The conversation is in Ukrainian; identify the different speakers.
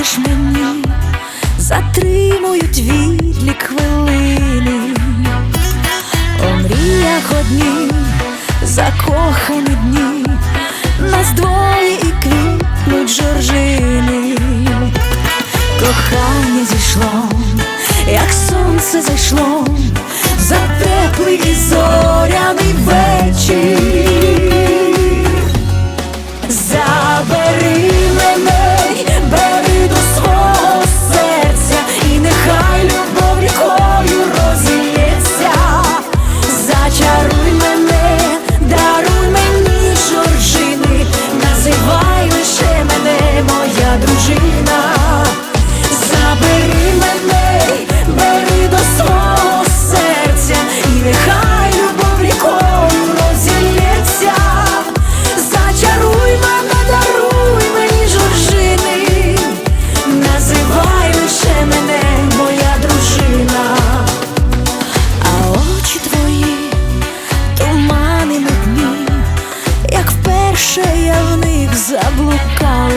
Speaker 1: Повіриш мені, затримують вілі хвилини, у мріях одні, закохані дні, нас двоє і квітнуть жоржини, кохання зійшло, як сонце зайшло, за теплий вперше я в них заблукала,